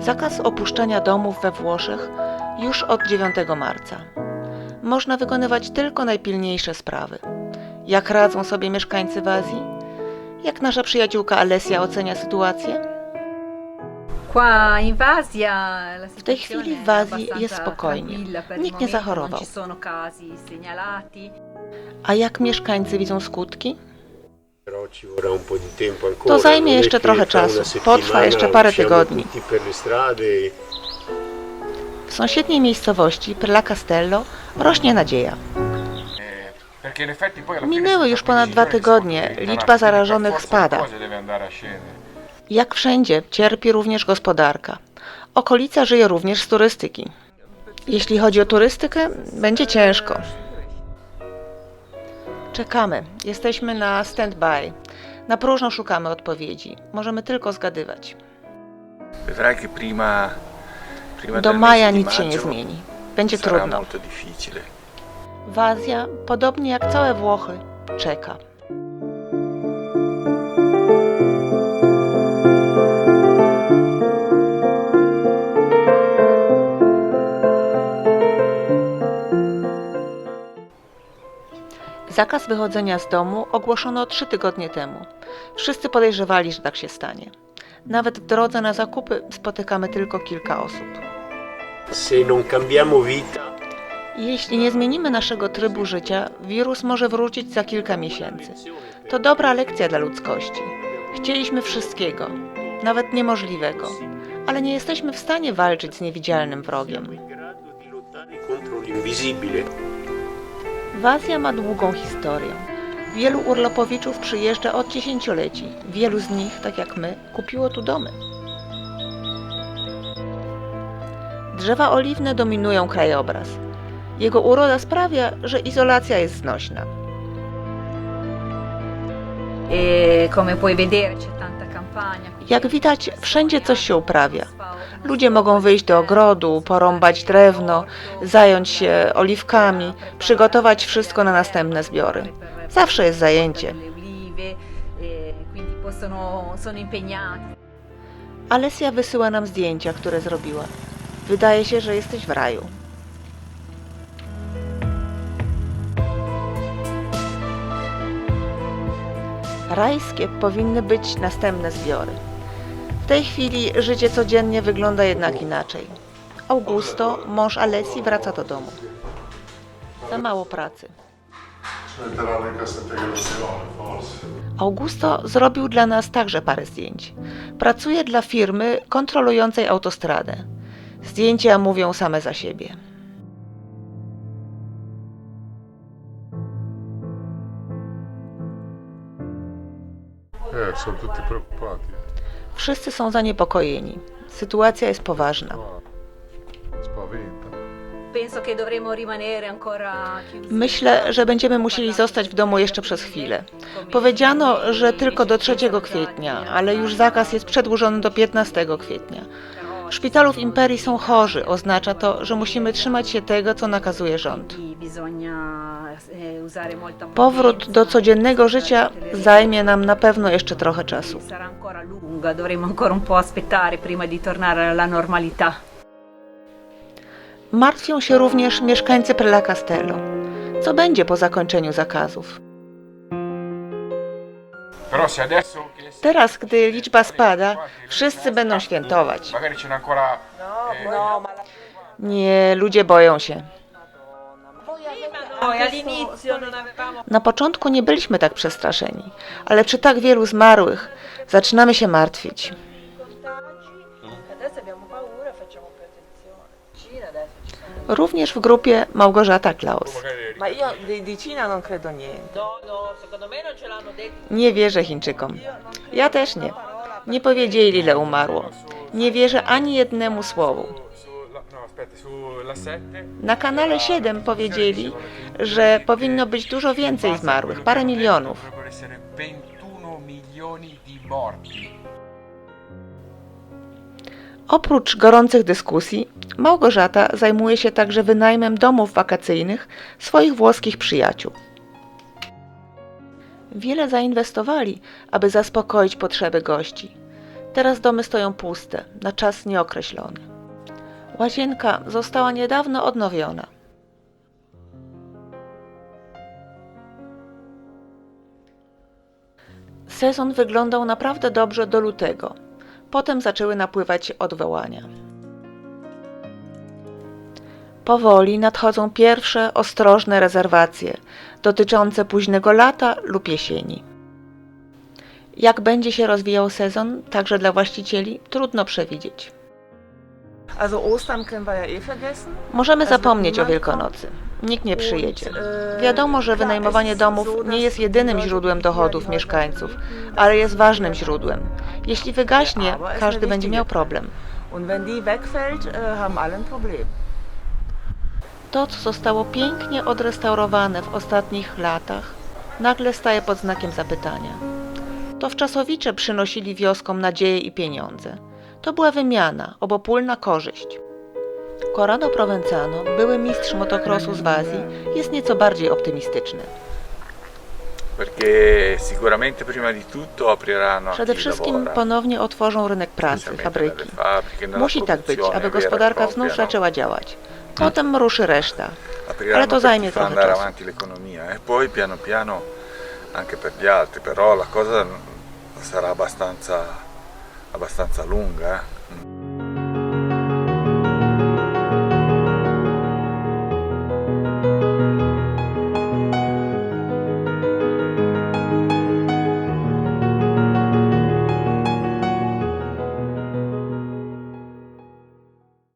Zakaz opuszczania domów we Włoszech już od 9 marca. Można wykonywać tylko najpilniejsze sprawy. Jak radzą sobie mieszkańcy w Azji? Jak nasza przyjaciółka Alessia ocenia sytuację? W tej chwili w Azji jest spokojnie. Nikt nie zachorował. A jak mieszkańcy widzą skutki? To zajmie jeszcze trochę czasu. Potrwa jeszcze parę tygodni. W sąsiedniej miejscowości, Prela Castello, rośnie nadzieja. Fine Minęły już ponad dwa 15 giorni, tygodnie. Liczba zarażonych spada. Jak wszędzie, cierpi również gospodarka. Okolica żyje również z turystyki. Jeśli chodzi o turystykę, będzie ciężko. Czekamy. Jesteśmy na stand-by. Na próżno szukamy odpowiedzi. Możemy tylko zgadywać. Vedrai che prima, prima Do del maja mese di nic się nie maggio zmieni. Będzie sarà trudno. molto difficile. Wazja, podobnie jak całe Włochy, czeka. Zakaz wychodzenia z domu ogłoszono trzy tygodnie temu. Wszyscy podejrzewali, że tak się stanie. Nawet w drodze na zakupy spotykamy tylko kilka osób. Jeśli nie zmienimy naszego trybu życia, wirus może wrócić za kilka miesięcy. To dobra lekcja dla ludzkości. Chcieliśmy wszystkiego, nawet niemożliwego, ale nie jesteśmy w stanie walczyć z niewidzialnym wrogiem. Wazja ma długą historię. Wielu urlopowiczów przyjeżdża od dziesięcioleci. Wielu z nich, tak jak my, kupiło tu domy. Drzewa oliwne dominują krajobraz. Jego uroda sprawia, że izolacja jest znośna. E come puoi vedere c'è tanta. Jak widać, wszędzie coś się uprawia. Ludzie mogą wyjść do ogrodu, porąbać drewno, zająć się oliwkami, przygotować wszystko na następne zbiory. Zawsze jest zajęcie. Alessia wysyła nam zdjęcia, które zrobiła. Wydaje się, że jesteś w raju. Rajskie powinny być następne zbiory. W tej chwili życie codziennie wygląda jednak inaczej. Augusto, mąż Alessi, wraca do domu. Za mało pracy. Augusto zrobił dla nas także parę zdjęć. Pracuje dla firmy kontrolującej autostradę. Zdjęcia mówią same za siebie. Wszyscy są zaniepokojeni. Sytuacja jest poważna. Myślę, że będziemy musieli zostać w domu jeszcze przez chwilę. Powiedziano, że tylko do 3 kwietnia, ale już zakaz jest przedłużony do 15 kwietnia. W szpitalu w Imperii są chorzy. Oznacza to, że musimy trzymać się tego, co nakazuje rząd. Powrót do codziennego życia zajmie nam na pewno jeszcze trochę czasu. Sarà ancora lunga, dovremo ancora un po' aspettare prima di tornare alla normalità. Martwią się również mieszkańcy Prela Castello. Co będzie po zakończeniu zakazów? Teraz, gdy liczba spada, wszyscy będą świętować. n'è ancora eh, Nie, ludzie boją się. Avevamo Na początku nie byliśmy tak przestraszeni, ale przy tak wielu zmarłych zaczynamy się martwić. Również w grupie Małgorzata Klaus. No, no. Nie wierzę Chińczykom. Ja też nie. Nie powiedzieli, ile umarło. Nie wierzę ani jednemu słowu. no aspetta sulla 7 Na kanale 7 powiedzieli, że powinno być dużo więcej zmarłych, parę milionów. Oprócz gorących dyskusji, Małgorzata zajmuje się także wynajmem domów wakacyjnych swoich włoskich przyjaciół. Wiele zainwestowali, aby zaspokoić potrzeby gości. Teraz domy stoją puste, na czas nieokreślony. Łazienka została niedawno odnowiona. Sezon wyglądał naprawdę dobrze do lutego. Potem zaczęły napływać odwołania. Powoli nadchodzą pierwsze ostrożne rezerwacje dotyczące późnego lata lub jesieni. Jak będzie się rozwijał sezon, także dla właścicieli, trudno przewidzieć. Eh. Możemy zapomnieć o Wielkanocy. Nikt nie przyjedzie. E, Wiadomo, że klar, wynajmowanie domów nie jest jedynym źródłem dochodów mieszkańców, ale jest ważnym źródłem. Jeśli wygaśnie, każdy będzie miał ein Problem. To, co zostało pięknie odrestaurowane w ostatnich latach, nagle staje pod znakiem zapytania. To wczasowicze przynosili wioskom nadzieję i pieniądze. To była wymiana, obopólna korzyść. Corrado Provenzano, były mistrz motocrossu z Azji, jest nieco bardziej optymistyczny. Przede wszystkim ponownie otworzą rynek pracy, fabryki. Musi tak być, aby gospodarka znów no? zaczęła działać. Potem ruszy reszta. Ale to zajmie trochę czasu. e poi piano piano anche per gli altri, però la cosa sarà abbastanza, abbastanza lunga. eh.